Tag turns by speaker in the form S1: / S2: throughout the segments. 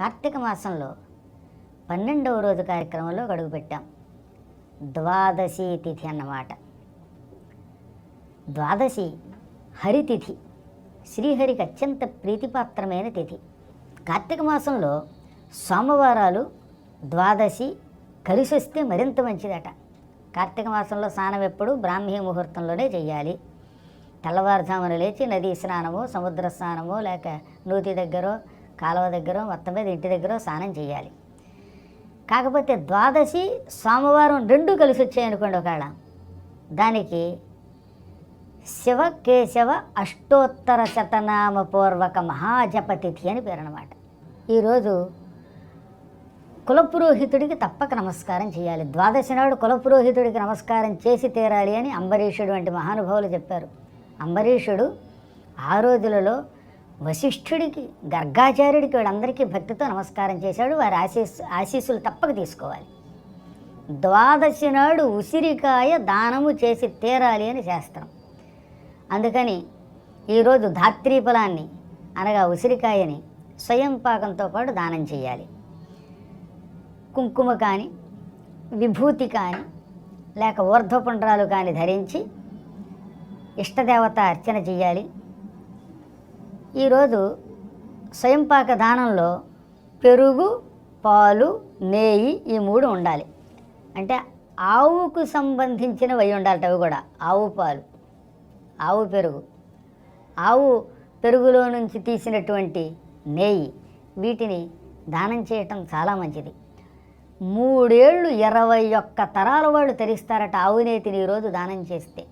S1: కార్తీక మాసంలో పన్నెండవ రోజు కార్యక్రమంలో అడుగుపెట్టాం ద్వాదశి తిథి అన్నమాట. ద్వాదశి హరితిథి శ్రీహరికి అత్యంత ప్రీతిపాత్రమైన తిథి. కార్తీక మాసంలో సోమవారాలు ద్వాదశి కలిసి వస్తే మరింత మంచిదట. కార్తీక మాసంలో స్నానం ఎప్పుడు బ్రాహ్మీ ముహూర్తంలోనే చేయాలి తెల్లవారుజామున లేచి నదీ స్నానము సముద్ర స్నానము లేక నూతి దగ్గర కాలువ దగ్గర మొత్తం మీద ఇంటి దగ్గర స్నానం చేయాలి. కాకపోతే ద్వాదశి సోమవారం రెండు కలిసి వచ్చాయనుకోండి ఒకవేళ. దానికి శివ కేశవ అష్టోత్తర శతనామ పూర్వక మహాజపతిథి అని పేరు అనమాట ఈరోజు కులపురోహితుడికి తప్పక నమస్కారం చేయాలి. ద్వాదశి నాడు కులపురోహితుడికి నమస్కారం చేసి తీరాలి అని అంబరీషుడు వంటి మహానుభావులు చెప్పారు. అంబరీషుడు ఆ రోజులలో వశిష్ఠుడికి గర్గాచార్యుడికి వీళ్ళందరికీ భక్తితో నమస్కారం చేశాడు. వారి ఆశీస్ ఆశీస్సులు తప్పక తీసుకోవాలి. ద్వాదశి నాడు ఉసిరికాయ దానము చేసి తీరాలి అని శాస్త్రం. అందుకని ఈరోజు ధాత్రీ ఫలాన్ని అనగా ఉసిరికాయని స్వయం పాకంతో పాటు దానం చేయాలి. కుంకుమ కానీ విభూతి కానీ లేక ఊర్ధ్వపుండ్రాలు కానీ ధరించి ఇష్టదేవత అర్చన చేయాలి. ఈరోజు స్వయంపాక దానంలో పెరుగు పాలు నెయ్యి ఈ మూడు ఉండాలి. అంటే ఆవుకు సంబంధించినవి అయి ఉండాలి అవి కూడా. ఆవు పాలు ఆవు పెరుగు. ఆవు పెరుగులో నుంచి తీసినటువంటి నెయ్యి వీటిని దానం చేయటం చాలా మంచిది. మూడేళ్ళు ఇరవై ఒక్క తరాల వాళ్ళు తరిస్తారట ఆవు నేతిని ఈరోజు దానం చేస్తే.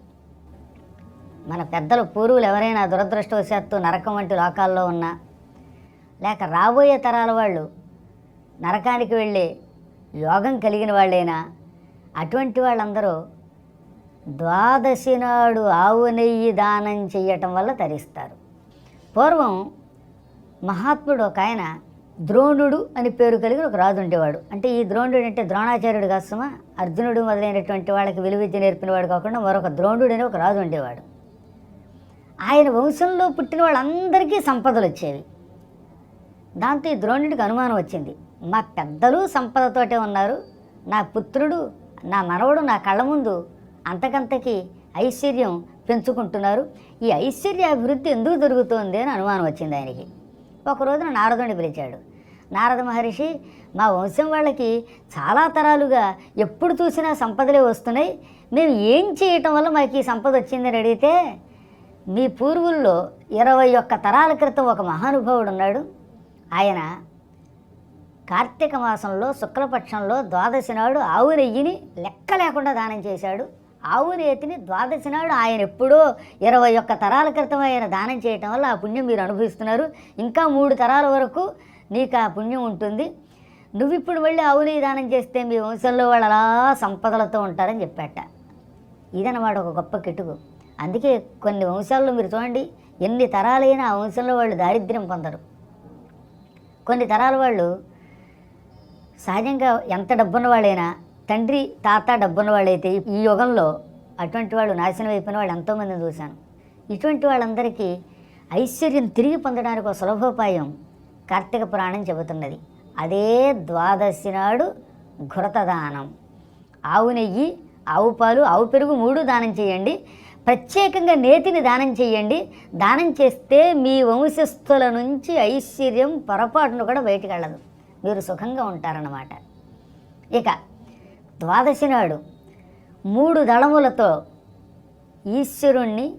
S1: మన పెద్దలు పూర్వులు ఎవరైనా దురదృష్టవశాత్తు నరకం వంటి లోకాల్లో ఉన్నా లేక రాబోయే తరాల వాళ్ళు నరకానికి వెళ్ళే యోగం కలిగిన వాళ్ళైనా అటువంటి వాళ్ళందరూ ద్వాదశి నాడు ఆవు నెయ్యి దానం చేయటం వల్ల తరిస్తారు. పూర్వం మహాత్ముడు ఒక ఆయన ద్రోణుడు అని పేరు కలిగిన ఒక రాజు ఉండేవాడు. అంటే ఈ ద్రోణుడు అంటే ద్రోణాచార్యుడు కాసమా అర్జునుడు మొదలైనటువంటి వాళ్ళకి విలువిద్య నేర్పినవాడు కాకుండా మరొక ద్రోణుడు అని ఒక రాజు ఉండేవాడు. ఆయన వంశంలో పుట్టిన వాళ్ళందరికీ సంపదలు వచ్చేవి. దాంతో ఈ ద్రోణుడికి అనుమానం వచ్చింది. మా పెద్దలు సంపదతోటే ఉన్నారు. నా పుత్రుడు నా మనవడు నా కళ్ళ ముందు అంతకంతకి ఐశ్వర్యం పెంచుకుంటున్నారు. ఈ ఐశ్వర్య అభివృద్ధి ఎందుకు జరుగుతోంది అని అనుమానం వచ్చింది ఆయనకి. ఒక రోజున నారదుని పిలిచాడు. నారద మహర్షి మా వంశం వాళ్ళకి చాలా తరాలుగా ఎప్పుడు చూసినా సంపదలే వస్తున్నాయి. మేము ఏం చేయటం వల్ల మాకు ఈ సంపద వచ్చిందని అడిగితే మీ పూర్వుల్లో ఇరవై ఒక్క తరాల క్రితం ఒక మహానుభావుడు ఉన్నాడు. ఆయన కార్తీక మాసంలో శుక్లపక్షంలో ద్వాదశి నాడు ఆవు నెయ్యిని లెక్క లేకుండా దానం చేశాడు. ఆవు నేతిని ద్వాదశి నాడు ఆయన ఎప్పుడో ఇరవై ఒక్క తరాల క్రితం ఆయన దానం చేయటం వల్ల ఆ పుణ్యం మీరు అనుభవిస్తున్నారు. ఇంకా మూడు తరాల వరకు నీకు ఆ పుణ్యం ఉంటుంది. నువ్వు ఇప్పుడు మళ్ళీ ఆవు నెయ్యి దానం చేస్తే మీ వంశంలో వాళ్ళు అలా సంపదలతో ఉంటారని చెప్పాట. ఇదన్నమాట ఒక గొప్ప కిటుకు. అందుకే కొన్ని వంశాల్లో మీరు చూడండి ఎన్ని తరాలైనా ఆ వంశంలో వాళ్ళు దారిద్ర్యం పొందరు. కొన్ని తరాల వాళ్ళు సహజంగా ఎంత డబ్బున్న వాళ్ళైనా తండ్రి తాత డబ్బున్న వాళ్ళైతే ఈ యుగంలో అటువంటి వాళ్ళు నాశనం అయిపోయిన వాళ్ళు ఎంతోమందిని చూశాను. ఇటువంటి వాళ్ళందరికీ ఐశ్వర్యం తిరిగి పొందడానికి ఒక సులభోపాయం కార్తీక పురాణం చెబుతున్నది. అదే ద్వాదశి నాడు ఘృతదానం. ఆవు నెయ్యి ఆవు పాలు ఆవు పెరుగు మూడు దానం చేయండి. ప్రత్యేకంగా నేతిని దానం చేయండి. దానం చేస్తే మీ వంశస్థుల నుంచి ఐశ్వర్యం పొరపాటును కూడా బయటికి వెళ్ళదు. మీరు సుఖంగా ఉంటారన్నమాట. ఇక ద్వాదశి నాడు మూడు దళములతో ఈశ్వరుణ్ణి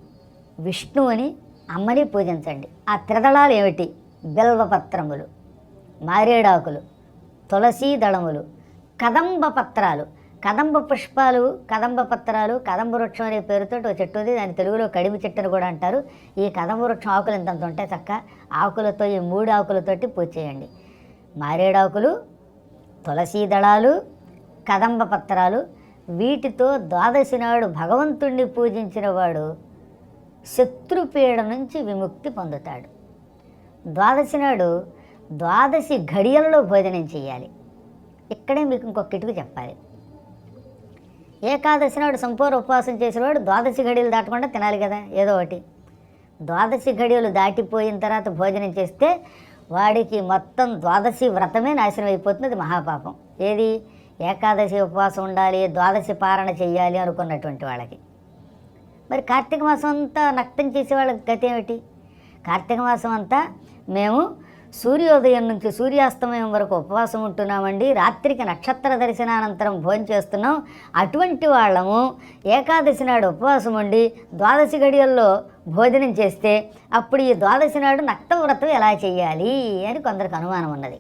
S1: విష్ణువుని అమ్మని పూజించండి. ఆ త్రిదళాలు ఏమిటి? బిల్వపత్రములు మారేడాకులు తులసీ దళములు కదంబ పత్రాలు కదంబ పుష్పాలు కదంబ పత్రాలు కదంబ వృక్షం అనే పేరుతో ఒక చెట్టు ఉంది. దాని తెలుగులో కడిమి చెట్టు అని కూడా అంటారు. ఈ కదంబ వృక్షం ఆకులు ఇంతంత ఉంటాయి చక్క ఆకులతో ఈ మూడు ఆకులతోటి పూజ చేయండి. మారేడాకులు తులసీ దళాలు కదంబ పత్రాలు. వీటితో ద్వాదశి నాడు భగవంతుణ్ణి పూజించిన వాడు శత్రుపీడ నుంచి విముక్తి పొందుతాడు. ద్వాదశి నాడు ద్వాదశి ఘడియలలో భోజనం చేయాలి. ఇక్కడే మీకు ఇంకొక కిటుకు చెప్పాలి. ఏకాదశి నాడు సంపూర్ణ ఉపవాసం చేసేవాడు ద్వాదశి ఘడియలు దాటకుండా తినాలి కదా ఏదో ఒకటి. ద్వాదశి ఘడియలు దాటిపోయిన తర్వాత భోజనం చేస్తే వాడికి మొత్తం ద్వాదశి వ్రతమే నాశనం అయిపోతుంది అది మహాపాపం. ఏది? ఏకాదశి ఉపవాసం ఉండాలి ద్వాదశి పారణ చెయ్యాలి అనుకున్నటువంటి వాళ్ళకి. మరి కార్తీక మాసం అంతా నక్తం చేసే వాళ్ళకి గతి ఏమిటి? కార్తీక మాసం అంతా మేము సూర్యోదయం నుంచి సూర్యాస్తమయం వరకు ఉపవాసం ఉంటున్నామండి. రాత్రికి నక్షత్ర దర్శనానంతరం భోజనం చేస్తున్నాం. అటువంటి వాళ్ళము ఏకాదశి నాడు ఉపవాసం ఉండి ద్వాదశి గడియల్లో భోజనం చేస్తే అప్పుడు ఈ ద్వాదశి నాడు నక్తవ్రతం ఎలా చేయాలి అని కొందరికి అనుమానం ఉన్నది.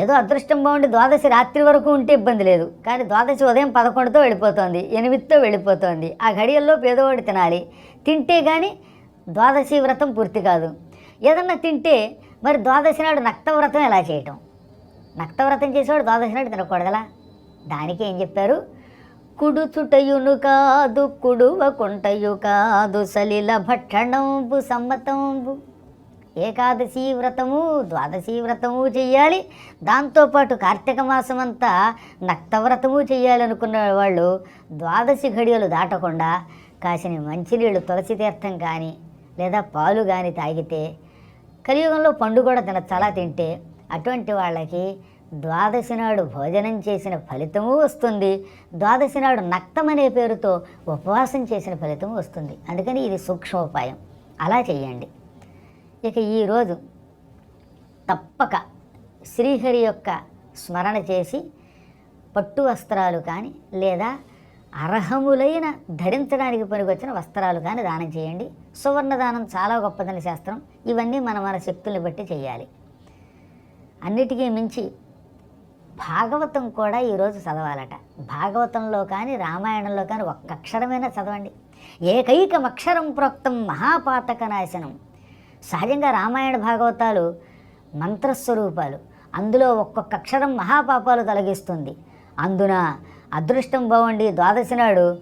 S1: ఏదో అదృష్టం బాగుండి ద్వాదశి రాత్రి వరకు ఉంటే ఇబ్బంది లేదు. కానీ ద్వాదశి ఉదయం పదకొండుతో వెళ్ళిపోతుంది ఎనిమిదితో వెళ్ళిపోతుంది. ఆ గడియల్లో పేదవాడు తినాలి. తింటే కానీ ద్వాదశి వ్రతం పూర్తి కాదు. ఏదన్నా తింటే మరి ద్వాదశి నాడు నక్తవ్రతం ఎలా చేయటం? నక్తవ్రతం చేసేవాడు ద్వాదశి నాడు తినకూడదలా? దానికి ఏం చెప్పారు? కుడుచుటయును కాదు కుడువ కుంటయు కాదు సలిల భక్షణంబు సమ్మతంబు. ఏకాదశి వ్రతము ద్వాదశి వ్రతము చెయ్యాలి. దాంతోపాటు కార్తీక మాసం అంతా నక్తవ్రతము చేయాలనుకున్న వాళ్ళు ద్వాదశి ఘడియలు దాటకుండా కాసిన మంచినీళ్ళు తులసి తీర్థం కానీ లేదా పాలు కానీ తాగితే కలియుగంలో పండు కూడా తినచ్చు చాలా తింటే అటువంటి వాళ్ళకి ద్వాదశి నాడు భోజనం చేసిన ఫలితము వస్తుంది. ద్వాదశి నాడు నక్తం అనే పేరుతో ఉపవాసం చేసిన ఫలితం వస్తుంది. అందుకని ఇది సూక్ష్మోపాయం. అలా చేయండి. ఇక ఈరోజు తప్పక శ్రీహరి యొక్క స్మరణ చేసి పట్టు వస్త్రాలు కానీ లేదా అర్హములైన ధరించడానికి పనికొచ్చిన వస్త్రాలు కానీ దానం చేయండి. సువర్ణ దానం చాలా గొప్పదని శాస్త్రం. ఇవన్నీ మన మన శక్తుల్ని బట్టి చేయాలి. అన్నిటికీ మించి భాగవతం కూడా ఈరోజు చదవాలట. భాగవతంలో కానీ రామాయణంలో కానీ ఒక్క అక్షరమైనా చదవండి. ఏకైకం అక్షరం ప్రోక్తం మహాపాతక నాశనం సహజంగా రామాయణ భాగవతాలు మంత్రస్వరూపాలు. అందులో ఒక్కొక్క అక్షరం మహాపాపాలు తొలగిస్తుంది. అందున అదృష్టం బాగుండి ద్వాదశి నాడు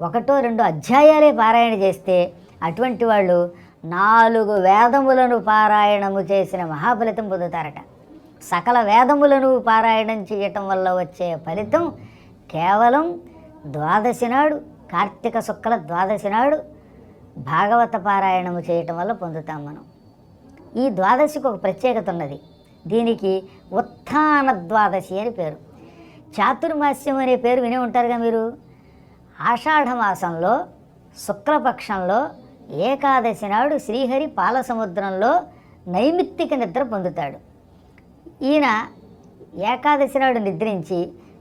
S1: ఒకటో రెండు అధ్యాయాలే పారాయణ చేస్తే అటువంటి వాళ్ళు నాలుగు వేదములను పారాయణము చేసిన మహాఫలితం పొందుతారట. సకల వేదములను పారాయణం చేయటం వల్ల వచ్చే ఫలితం కేవలం ద్వాదశి నాడు కార్తీక శుక్ల ద్వాదశి నాడు భాగవత పారాయణము చేయటం వల్ల పొందుతాం మనం. ఈ ద్వాదశికి ఒక ప్రత్యేకత ఉన్నది. దీనికి ఉత్థాన ద్వాదశి అని పేరు. చాతుర్మాస్యం అనే పేరు వినే ఉంటారుగా మీరు? ఆషాఢ మాసంలో శుక్లపక్షంలో ఏకాదశి నాడు శ్రీహరి పాలసముద్రంలో నైమిత్తిక నిద్ర పొందుతాడు. ఈయన ఏకాదశి నాడు నిద్రించి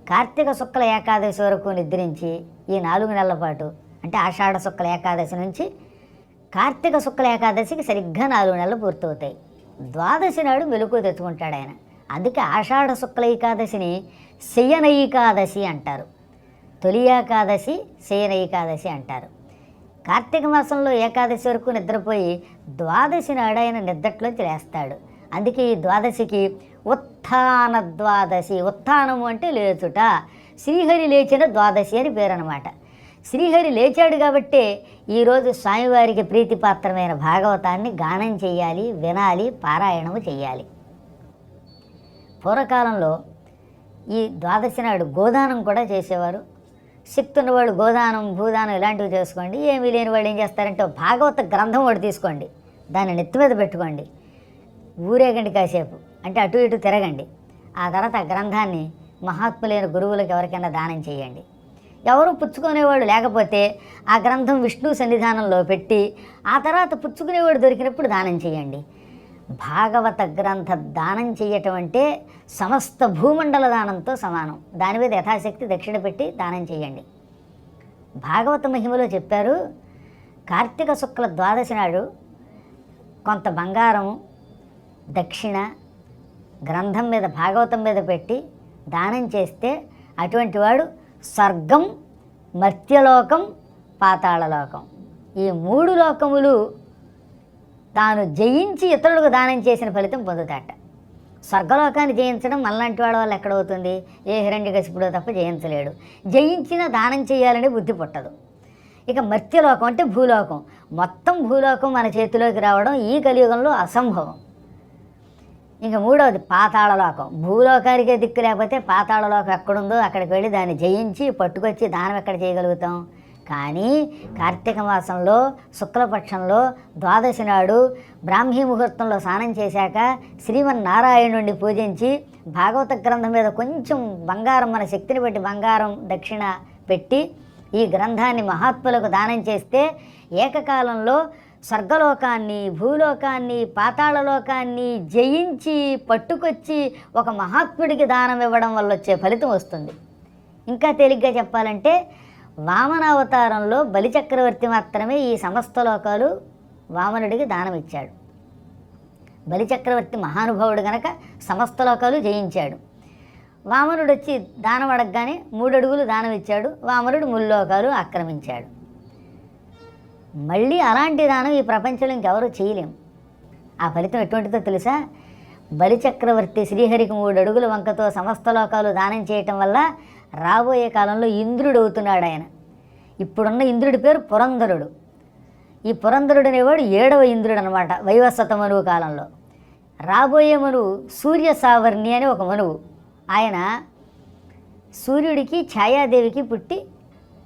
S1: కార్తీక శుక్ల ఏకాదశి వరకు నిద్రించి ఈ నాలుగు నెలల పాటు అంటే ఆషాఢ శుక్ల ఏకాదశి నుంచి కార్తీక శుక్ల ఏకాదశికి సరిగ్గా నాలుగు నెలలు పూర్తవుతాయి. ద్వాదశి నాడు మెలకు తెచ్చుకుంటాడు ఆయన. అందుకే ఆషాఢ శుక్ల ఏకాదశిని శయన ఏకాదశి అంటారు. తొలి ఏకాదశి శయన ఏకాదశి అంటారు. కార్తీక మాసంలో ఏకాదశి వరకు నిద్రపోయి ద్వాదశి నాడైన నిద్రట్లోంచి లేస్తాడు. అందుకే ఈ ద్వాదశికి ఉత్థాన ద్వాదశి ఉత్థానము అంటే లేచుట. శ్రీహరి లేచిన ద్వాదశి అని పేరనమాట శ్రీహరి లేచాడు కాబట్టే ఈరోజు స్వామివారికి ప్రీతిపాత్రమైన భాగవతాన్ని గానం చేయాలి వినాలి పారాయణము చేయాలి. పూర్వకాలంలో ఈ ద్వాదశి నాడు గోదానం కూడా చేసేవారు. శక్తి ఉన్నవాళ్ళు గోదానం భూదానం ఇలాంటివి చేసుకోండి. ఏమీ లేని వాళ్ళు ఏం చేస్తారంటే భాగవత గ్రంథం ఒకటి తీసుకోండి. దాన్ని నెత్తి మీద పెట్టుకోండి. ఊరేగండి కాసేపు. అంటే అటు ఇటు తిరగండి. ఆ తర్వాత ఆ గ్రంథాన్ని మహాత్ములైన గురువులకు ఎవరికైనా దానం చేయండి. ఎవరు పుచ్చుకునేవాడు లేకపోతే ఆ గ్రంథం విష్ణు సన్నిధానంలో పెట్టి ఆ తర్వాత పుచ్చుకునేవాడు దొరికినప్పుడు దానం చేయండి. భాగవత గ్రంథ దానం చేయటం అంటే సమస్త భూమండల దానంతో సమానం. దాని మీద యథాశక్తి దక్షిణ పెట్టి దానం చేయండి భాగవత మహిమలో చెప్పారు కార్తీక శుక్ల ద్వాదశి నాడు కొంత బంగారం దక్షిణ గ్రంథం మీద భాగవతం మీద పెట్టి దానం చేస్తే అటువంటి వాడు స్వర్గం మర్త్యలోకం పాతాళలోకం. ఈ మూడు లోకములు తాను జయించి ఇతరులకు దానం చేసిన ఫలితం పొందుతాట. స్వర్గలోకాన్ని జయించడం మనలాంటి వాడి వల్ల ఎక్కడవుతుంది? ఏ హిరణ్యకశిపుడో తప్ప జయించలేడు. జయించిన దానం చేయాలని బుద్ధి పుట్టదు. ఇక మర్త్యలోకం అంటే భూలోకం. మొత్తం భూలోకం మన చేతిలోకి రావడం ఈ కలియుగంలో అసంభవం. ఇంకా మూడవది పాతాళలోకం భూలోకానికే దిక్కు లేకపోతే పాతాళలోకం ఎక్కడుందో అక్కడికి వెళ్ళి దాన్ని జయించి పట్టుకొచ్చి దానం ఎక్కడ చేయగలుగుతాం? కానీ కార్తీక మాసంలో శుక్లపక్షంలో ద్వాదశి నాడు బ్రాహ్మీ ముహూర్తంలో స్నానం చేశాక శ్రీమన్నారాయణుడిని పూజించి భాగవత గ్రంథం మీద కొంచెం బంగారం మన శక్తిని బట్టి బంగారం దక్షిణ పెట్టి ఈ గ్రంథాన్ని మహాత్ములకు దానం చేస్తే ఏకకాలంలో స్వర్గలోకాన్ని భూలోకాన్ని పాతాళలోకాన్ని జయించి పట్టుకొచ్చి ఒక మహాత్ముడికి దానం ఇవ్వడం వల్ల వచ్చే ఫలితం వస్తుంది. ఇంకా తేలిగ్గా చెప్పాలంటే వామనావతారంలో బలిచక్రవర్తి మాత్రమే ఈ సమస్త లోకాలు వామనుడికి దానమిచ్చాడు. బలిచక్రవర్తి మహానుభావుడు గనక సమస్త లోకాలు జయించాడు. వామనుడు వచ్చి దానం అడగగానే మూడడుగులు దానం ఇచ్చాడు వామనుడు ముల్లోకాలు ఆక్రమించాడు. మళ్ళీ అలాంటి దానం ఈ ప్రపంచంలో ఇంకెవరూ చేయలేం. ఆ ఫలితం ఎటువంటిదో తెలుసా? బలిచక్రవర్తి శ్రీహరికి మూడు అడుగుల వంకతో సమస్త లోకాలు దానం చేయటం వల్ల రాబోయే కాలంలో ఇంద్రుడు అవుతున్నాడు ఆయన. ఇప్పుడున్న ఇంద్రుడి పేరు పురంధరుడు. ఈ పురంధరుడు అనేవాడు ఏడవ ఇంద్రుడు అనమాట వైవస్వత మనువు కాలంలో. రాబోయే మనువు సూర్య సావర్ణి అని ఒక మనువు. ఆయన సూర్యుడికి ఛాయాదేవికి పుట్టి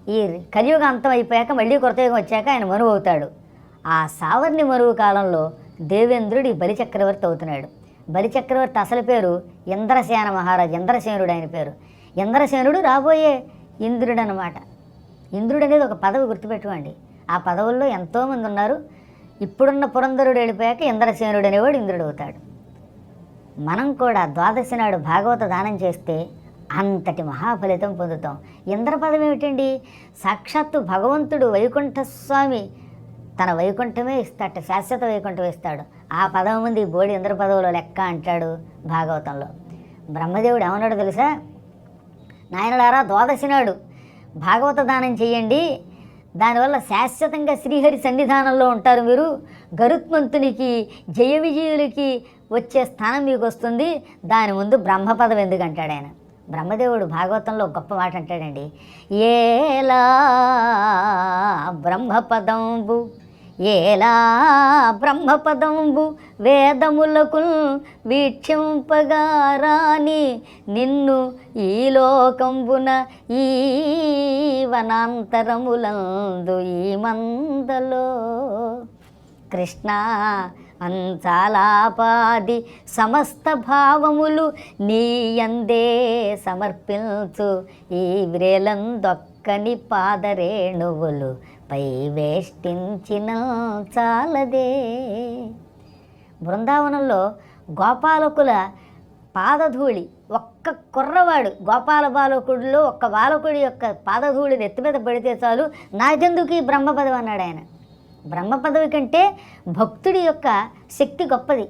S1: ఈ కలియుగ అంతం అయిపోయాక మళ్ళీ కృతయుగం వచ్చాక ఆయన మనువు అవుతాడు. ఆ సావర్ణి మనువు కాలంలో దేవేంద్రుడు ఈ బలిచక్రవర్తి అవుతున్నాడు. బలిచక్రవర్తి అసలు పేరు ఇంద్రసేన మహారాజు ఇంద్రసేనుడు ఆయన పేరు. ఇంద్రసేనుడు రాబోయే ఇంద్రుడు అనమాట ఇంద్రుడు అనేది ఒక పదవి గుర్తుపెట్టుకోండి. ఆ పదవుల్లో ఎంతోమంది ఉన్నారు. ఇప్పుడున్న పురంధరుడు వెళ్ళిపోయాక ఇంద్రసేనుడు అనేవాడు ఇంద్రుడు అవుతాడు మనం కూడా ద్వాదశి నాడు భాగవత దానం చేస్తే అంతటి మహాఫలితం పొందుతాం. ఇంద్ర పదం ఏమిటండి? సాక్షాత్తు భగవంతుడు వైకుంఠ స్వామి తన వైకుంఠమే ఇస్తాట శాశ్వత వైకుంఠం ఇస్తాడు. ఆ పదం ముందు ఈ బోడి ఇంద్ర పదవులో లెక్క అంటాడు భాగవతంలో. బ్రహ్మదేవుడు ఏమన్నాడు తెలుసా? నాయనలారా ద్వాదశినాడు. భాగవత దానం చేయండి. దానివల్ల శాశ్వతంగా శ్రీహరి సన్నిధానంలో ఉంటారు మీరు. గరుత్మంతునికి జయ విజయులకి వచ్చే స్థానం మీకు వస్తుంది దాని ముందు బ్రహ్మపదం ఎందుకు అంటాడు ఆయన? బ్రహ్మదేవుడు భాగవతంలో గొప్ప మాట అంటాడండి ఏలా బ్రహ్మపదంబు ఏలా బ్రహ్మపదంబు వేదములకు వీక్షింపగారాని నిన్ను ఈ లోకంబున ఈ వనాంతరములందు ఈ మందలో. కృష్ణ అంచాలాపాది సమస్త భావములు నీ అందే సమర్పించు. ఈ వ్రేలందొక్కని పాదరేణువులు పై వేష్టించిన చాలదే. బృందావనంలో గోపాలకుల పాదధూళి ఒక్క కుర్రవాడు గోపాల బాలకుడిలో ఒక్క బాలకుడి యొక్క పాదధూళి ఎత్తి మీద పడితే చాలు నాకెందుకు ఈ బ్రహ్మపదం అన్నాడు ఆయన. బ్రహ్మ పదవి కంటే భక్తుడి యొక్క శక్తి గొప్పది.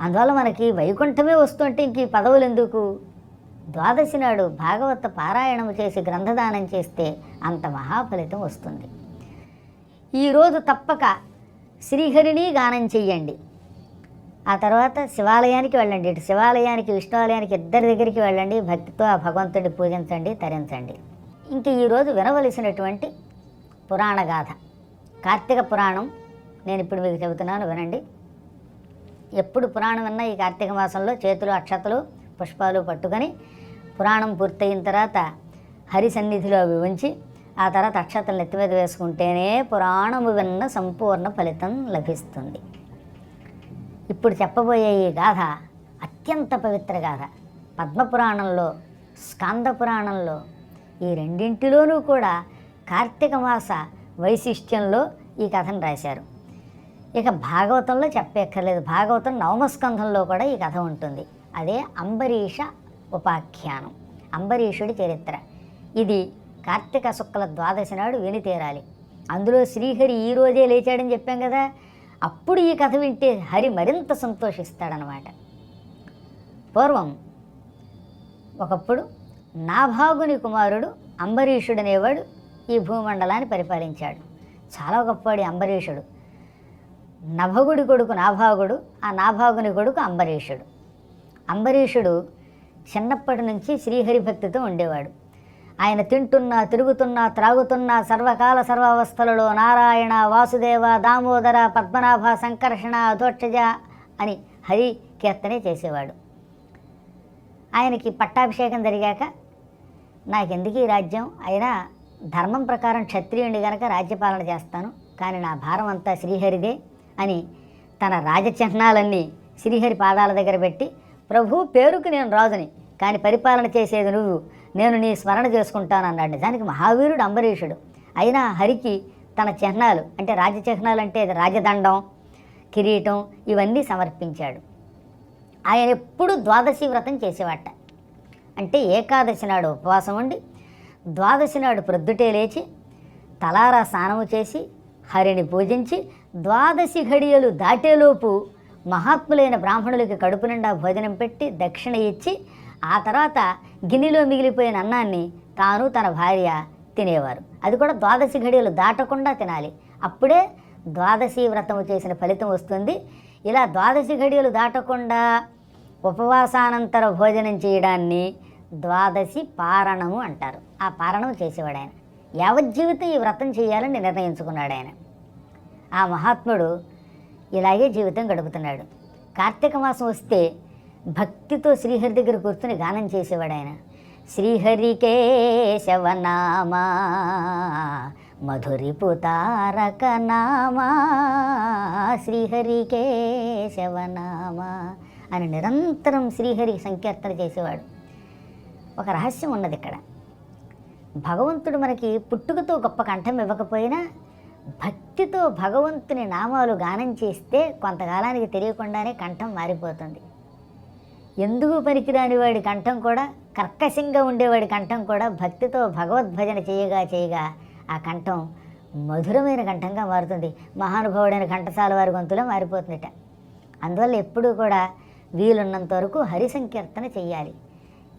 S1: అందువల్ల మనకి వైకుంఠమే వస్తుంటే ఇంక ఈ పదవులు ఎందుకు? ద్వాదశి నాడు భాగవత పారాయణం చేసి గ్రంథదానం చేస్తే అంత మహాఫలితం వస్తుంది. ఈరోజు తప్పక శ్రీహరిని గానం చెయ్యండి. ఆ తర్వాత శివాలయానికి వెళ్ళండి. ఇటు శివాలయానికి విష్ణువాలయానికి ఇద్దరి దగ్గరికి వెళ్ళండి. భక్తితో ఆ భగవంతుడిని పూజించండి తరించండి. ఇంక ఈరోజు వినవలసినటువంటి పురాణ గాథ. కార్తీక పురాణం నేను ఇప్పుడు మీకు చెబుతున్నాను వినండి. ఎప్పుడు పురాణం విన్నా ఈ కార్తీక మాసంలో చేతులు అక్షతలు పుష్పాలు పట్టుకొని పురాణం పూర్తయిన తర్వాత హరి సన్నిధిలో అవి ఉంచి ఆ తర్వాత అక్షతలు నెత్తి మీద వేసుకుంటేనే పురాణము విన్న సంపూర్ణ ఫలితం లభిస్తుంది. ఇప్పుడు చెప్పబోయే ఈ గాథ అత్యంత పవిత్ర గాథ. పద్మపురాణంలో స్కాంద పురాణంలో ఈ రెండింటిలోనూ కూడా కార్తీక మాస వైశిష్ట్యంలో ఈ కథను రాశారు. ఇక భాగవతంలో చెప్పక్కర్లేదు. భాగవతం నవమస్కంధంలో కూడా ఈ కథ ఉంటుంది. అదే అంబరీష ఉపాఖ్యానం అంబరీషుడి చరిత్ర. ఇది కార్తీక శుక్ల ద్వాదశి నాడు విని అందులో శ్రీహరి ఈ రోజే లేచాడని చెప్పాం కదా అప్పుడు ఈ కథ వింటే హరి మరింత సంతోషిస్తాడనమాట పూర్వం ఒకప్పుడు నాభాగుని కుమారుడు అంబరీషుడు అనేవాడు ఈ భూమండలాన్ని పరిపాలించాడు. చాలా గొప్పవాడు అంబరీషుడు. నభగుడి కొడుకు నాభాగుడు ఆ నాభాగుని కొడుకు అంబరీషుడు. అంబరీషుడు చిన్నప్పటి నుంచి శ్రీహరి భక్తితో ఉండేవాడు. ఆయన తింటున్నా తిరుగుతున్నా త్రాగుతున్నా సర్వకాల సర్వావస్థలలో నారాయణ వాసుదేవ దామోదర పద్మనాభ సంకర్షణ అధోక్షజ అని హరి కీర్తనే చేసేవాడు. ఆయనకి పట్టాభిషేకం జరిగాక నాకెందుకు ఈ రాజ్యం? అయినా ధర్మం ప్రకారం క్షత్రియుడి గనక రాజ్యపాలన చేస్తాను కానీ నా భారం అంతా శ్రీహరిదే అని తన రాజచిహ్నాలన్నీ శ్రీహరి పాదాల దగ్గర పెట్టి ప్రభు పేరుకు నేను రాజుని కానీ పరిపాలన చేసేది నువ్వు నేను నీ స్మరణ చేసుకుంటాను అన్నాడు. నిజానికి మహావీరుడు అంబరీషుడు. అయినా హరికి తన చిహ్నాలు అంటే రాజచిహ్నాలు అంటే రాజదండం కిరీటం ఇవన్నీ సమర్పించాడు. ఆయన ఎప్పుడు ద్వాదశి వ్రతం చేసేవాట. అంటే ఏకాదశి నాడు ఉపవాసం ఉండి ద్వాదశి నాడు ప్రొద్దుటే లేచి తలారా స్నానము చేసి హరిని పూజించి ద్వాదశి ఘడియలు దాటేలోపు మహాత్ములైన బ్రాహ్మణులకి కడుపు నిండా భోజనం పెట్టి దక్షిణ ఇచ్చి ఆ తర్వాత గిన్నెలో మిగిలిపోయిన అన్నాన్ని తాను తన భార్య తినేవారు. అది కూడా ద్వాదశి ఘడియలు దాటకుండా తినాలి. అప్పుడే ద్వాదశి వ్రతము చేసిన ఫలితం వస్తుంది. ఇలా ద్వాదశి ఘడియలు దాటకుండా ఉపవాసానంతర భోజనం చేయడాన్ని ద్వాదశి పారణము అంటారు. ఆ పారణం చేసేవాడు ఆయన. యావజ్జీవితం ఈ వ్రతం చేయాలని నిర్ణయించుకున్నాడు ఆయన. ఆ మహాత్ముడు ఇలాగే జీవితం గడుపుతున్నాడు. కార్తీక మాసం వస్తే భక్తితో శ్రీహరి దగ్గర కూర్చుని గానం చేసేవాడు ఆయన. శ్రీహరికేశవనామా మధురిపు తారక నామా శ్రీహరికేశవనామా అని నిరంతరం శ్రీహరి సంకీర్తన చేసేవాడు. ఒక రహస్యం ఉన్నది ఇక్కడ. భగవంతుడు మనకి పుట్టుకతో గొప్ప కంఠం ఇవ్వకపోయినా భక్తితో భగవంతుని నామాలు గానం చేస్తే కొంతకాలానికి తెలియకుండానే కంఠం మారిపోతుంది. ఎందుకు పనికిరాని వాడి కంఠం కూడా? కర్కశంగా ఉండేవాడి కంఠం కూడా భక్తితో భగవద్భజన చేయగా చేయగా ఆ కంఠం మధురమైన కంఠంగా మారుతుంది. మహానుభావుడైన కంఠసాల వారి గొంతులో మారిపోతుందిట. అందువల్ల ఎప్పుడూ కూడా వీలున్నంత వరకు హరి సంకీర్తన చేయాలి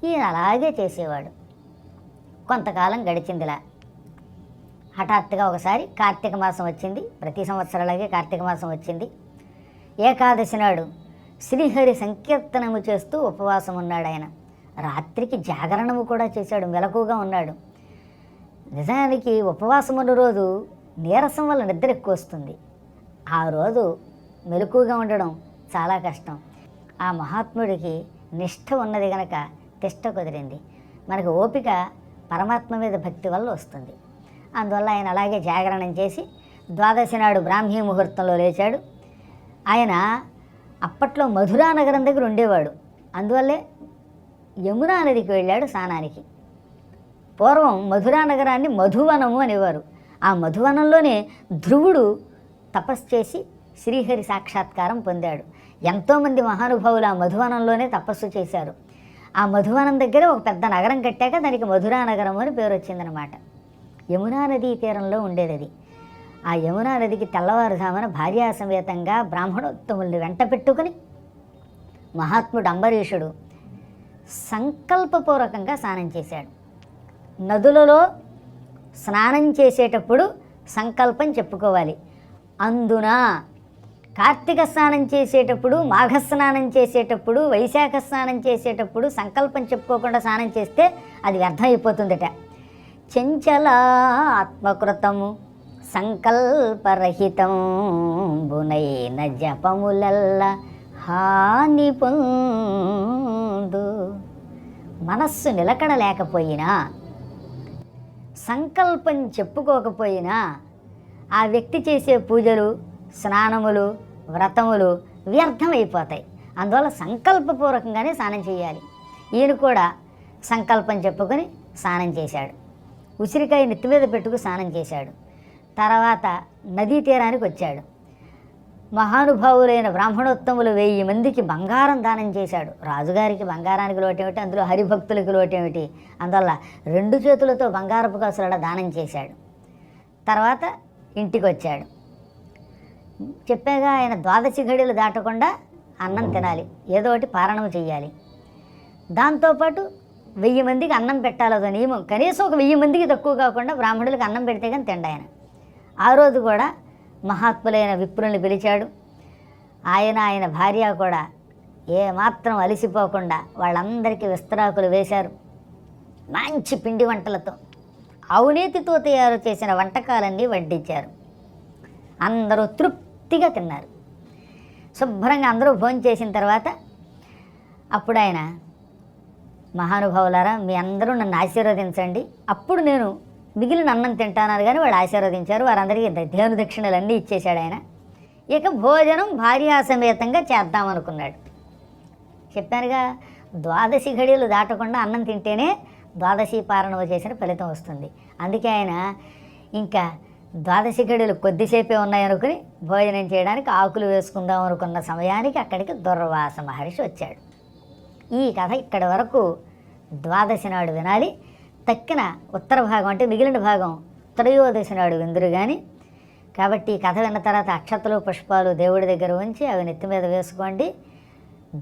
S1: ఈయన అలాగే చేసేవాడు. కొంతకాలం గడిచిందిలా. హఠాత్తుగా ఒకసారి కార్తీక మాసం వచ్చింది. ప్రతి సంవత్సరాలగే కార్తీక మాసం వచ్చింది. ఏకాదశి నాడు శ్రీహరి సంకీర్తనము చేస్తూ ఉపవాసం ఉన్నాడు ఆయన. రాత్రికి జాగరణము కూడా చేశాడు మెలకుగా ఉన్నాడు. నిజానికి ఉపవాసం ఉన్న రోజు నీరసం వల్ల నిద్ర ఎక్కువ వస్తుంది. ఆ రోజు మెలకుగా ఉండడం చాలా కష్టం. ఆ మహాత్ముడికి నిష్ఠ ఉన్నది గనక తిష్ట కుదిరింది. మనకు ఓపిక పరమాత్మ మీద భక్తి వల్ల వస్తుంది. అందువల్ల ఆయన అలాగే జాగరణం చేసి ద్వాదశి నాడు బ్రాహ్మీ ముహూర్తంలో లేచాడు. ఆయన అప్పట్లో మధురా నగరం దగ్గర ఉండేవాడు. అందువల్లే యమునా నదికి వెళ్ళాడు స్నానానికి. పూర్వం మధురా నగరాన్ని మధువనము అనేవారు. ఆ మధువనంలోనే ధ్రువుడు తపస్సు చేసి శ్రీహరి సాక్షాత్కారం పొందాడు. ఎంతోమంది మహానుభావులు ఆ మధువనంలోనే తపస్సు చేశారు. ఆ మధువనం దగ్గర ఒక పెద్ద నగరం కట్టాక దానికి మధురా నగరం అని పేరు వచ్చిందనమాట యమునా నదీ తీరంలో ఉండేది అది. ఆ యమునా నదికి తెల్లవారుజామున భార్యాసమేతంగా బ్రాహ్మణోత్తముల్ని వెంట పెట్టుకుని మహాత్ముడు అంబరీషుడు సంకల్పపూర్వకంగా స్నానం చేశాడు. నదులలో స్నానం చేసేటప్పుడు సంకల్పం చెప్పుకోవాలి. అందున కార్తీక స్నానం చేసేటప్పుడు మాఘ స్నానం చేసేటప్పుడు వైశాఖ స్నానం చేసేటప్పుడు సంకల్పం చెప్పుకోకుండా స్నానం చేస్తే అది వ్యర్థమైపోతుందట. చెంచల ఆత్మకృతము సంకల్పరహితం బునైన జపములల్ల హాని పొందు. మనస్సు నిలకడ లేకపోయినా సంకల్పం చెప్పుకోకపోయినా ఆ వ్యక్తి చేసే పూజలు స్నానములు వ్రతములు వ్యర్థమైపోతాయి. అందువల్ల సంకల్పపూర్వకంగానే స్నానం చేయాలి. ఈయన కూడా సంకల్పం చెప్పుకొని స్నానం చేశాడు. ఉసిరికాయ నెత్తి మీద పెట్టుకు స్నానం చేశాడు. తర్వాత నదీ తీరానికి వచ్చాడు. మహానుభావులైన బ్రాహ్మణోత్తములు వెయ్యి మందికి బంగారం దానం చేశాడు. రాజుగారికి బంగారానికి లోటేమిటి అందులో హరిభక్తులకి లోటేమిటి అందువల్ల రెండు చేతులతో బంగారపు కాసుల దానం చేశాడు. తర్వాత ఇంటికి వచ్చాడు. చెప్పాగా ఆయన ద్వాదశి ఘడిలు దాటకుండా అన్నం తినాలి. ఏదో ఒకటి పారణం చేయాలి దాంతోపాటు వెయ్యి మందికి అన్నం పెట్టాలదో నియమం. కనీసం ఒక వెయ్యి మందికి తక్కువ కాకుండా బ్రాహ్మణులకు అన్నం పెడితే కానీ తిండ ఆయన ఆ రోజు కూడా మహాత్ములైన విప్రుల్ని పిలిచాడు. ఆయన ఆయన భార్య కూడా ఏమాత్రం అలసిపోకుండా వాళ్ళందరికీ విస్తరాకులు వేశారు. మంచి పిండి వంటలతో అవినీతితో తయారు చేసిన వంటకాలన్నీ వడ్డించారు. అందరూ తృప్తిగా తిన్నారు. శుభ్రంగా అందరూ భోజనం చేసిన తర్వాత అప్పుడు ఆయన మహానుభావులారా మీ అందరూ నన్ను ఆశీర్వదించండి. అప్పుడు నేను మిగిలిన అన్నం తింటానని కానీ వాళ్ళు ఆశీర్వదించారు. వారందరికీ దేవుని దక్షిణలు అన్నీ ఇచ్చేశాడు ఆయన. ఇక భోజనం భార్యాసమేతంగా చేద్దామనుకున్నాడు చెప్పానుగా ద్వాదశి ఘడియలు దాటకుండా అన్నం తింటేనే ద్వాదశి పారణం చేసిన ఫలితం వస్తుంది. అందుకే ఆయన ఇంకా ద్వాదశి ఘడియలు కొద్దిసేపే ఉన్నాయనుకుని భోజనం చేయడానికి ఆకులు వేసుకుందాం అనుకున్న సమయానికి అక్కడికి దుర్వాస మహర్షి వచ్చాడు. ఈ కథ ఇక్కడి వరకు ద్వాదశి నాడు వినాలి. తక్కిన ఉత్తర భాగం అంటే మిగిలిన భాగం త్రయోదశి నాడు విందురు కానీ కాబట్టి ఈ కథ విన్న తర్వాత అక్షతలు పుష్పాలు దేవుడి దగ్గర ఉంచి అవి నెత్తి మీద వేసుకోండి.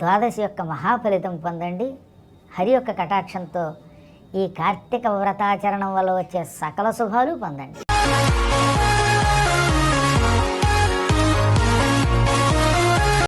S1: ద్వాదశి యొక్క మహాఫలితం పొందండి. హరి యొక్క కటాక్షంతో ఈ కార్తీక వ్రతాచరణం వల్ల వచ్చే సకల శుభాలు పొందండి.